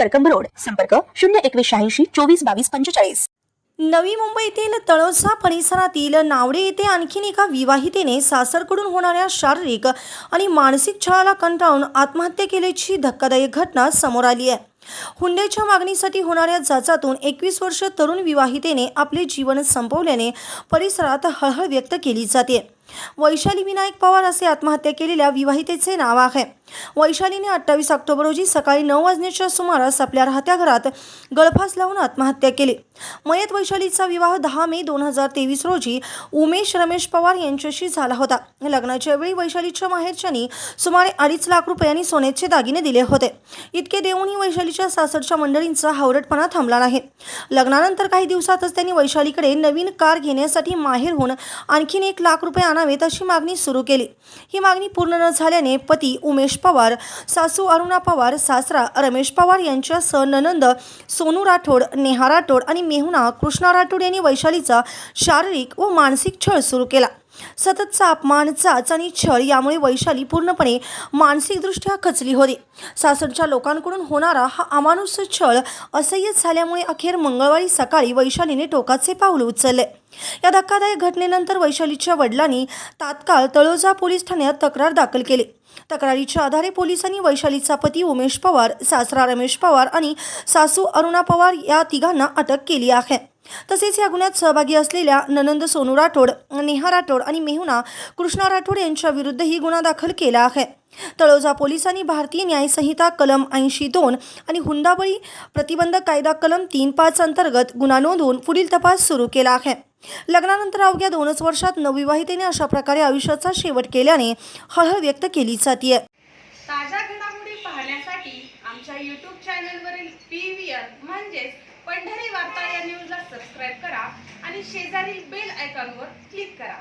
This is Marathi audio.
Karkamb road. संपर्क शून्य एकवीस शहाऐंशी चोवीस बावीस पंचेचाळीस. नवी मुंबईतील तळोसा परिसरातील नावडे येथे आणखीन एका विवाहितेने सासरकडून होणाऱ्या शारीरिक आणि मानसिक छळाला कंटाळून आत्महत्या केल्याची धक्कादायक घटना समोर आली आहे. हुंड्याच्या मागणीसाठी होणाऱ्या जाचातून एकवीस वर्ष तरुण विवाहितेने आपले जीवन संपवल्याने परिसरात हळहळ व्यक्त केली जाते. वैशाली विनायक पवार असे आत्महत्या केलेल्या विवाहितेचे नाव आहे. वैशालीने अठ्ठावीस ऑक्टोबर रोजी सकाळी नऊ वाजण्याच्या सुमारास आपल्या राहत्या घरात गळफास लावून आत्महत्या केली. मयत वैशालीचा विवाह दहा मे दोन हजार तेवीस रोजी उमेश रमेश पवार यांच्याशी झाला होता. लग्नाच्या वेळी वैशालीच्या माहेरच्यानी सुमारे अडीच लाख रुपयांनी सोन्याचे दागिने दिले होते. इतके देऊनही वैशालीच्या सासरच्या मंडळींचा हावरटपणा थांबला नाही. लग्नानंतर काही दिवसातच त्यांनी वैशालीकडे नवीन कार घेण्यासाठी माहेरहून आणखीन एक लाख रुपये आणावेत अशी मागणी सुरू केली. ही मागणी पूर्ण न झाल्याने पती उमेश पवार सासू अरुणा पवार सासरा रमेश पवार यांच्यासह ननंद सोनू राठोड नेहा राठोड आणि मेहुना कृष्णा राठोड यांनी वैशालीचा शारीरिक व मानसिक छळ सुरू केला. सततचा अपमान चाच आणि छळ यामुळे वैशाली पूर्णपणे मानसिकदृष्ट्या खचली होती. सासरच्या लोकांकडून होणारा हा अमानुष छळ असह्य झाल्यामुळे अखेर मंगळवारी सकाळी वैशालीने टोकाचे पाऊल उचलले. या धक्कादायक घटनेनंतर वैशालीच्या वडिलांनी तात्काळ तळोजा पोलीस ठाण्यात तक्रार दाखल केली. तक्रारीच्या आधारे पोलिसांनी वैशालीचा पती उमेश पवार सासरा रमेश पवार आणि सासू अरुणा पवार या तिघांना अटक केली आहे. तसेच या गुन्ह्यात सहभागी असलेल्या ननंद सोनू राठोड नेहा राठोड आणि मेहुणा कृष्णा राठोड यांच्या विरुद्धही गुन्हा दाखल केला आहे. तळोजा पोलिसांनी भारतीय न्यायसंहिता कलम ऐंशी दोन आणि हुंडाबळी प्रतिबंधक कायदा कलम तीन पाच अंतर्गत गुन्हा नोंदवून पुढील तपास सुरू केला आहे. लग्नानंतर अवघ्या दोनच वर्षात नवविवाहितेने अशा प्रकारे आयुष्याचा शेवट केल्याने हळहळ व्यक्त केली जाते ताज्या घडामोडी पाहण्यासाठी आमच्या यूट्यूब चॅनलवरील पी व्ही आर म्हणजेच पंढरी वार्ता या न्यूजला सबस्क्राईब करा आणि शेजारील बेल आयकॉनवर क्लिक करा.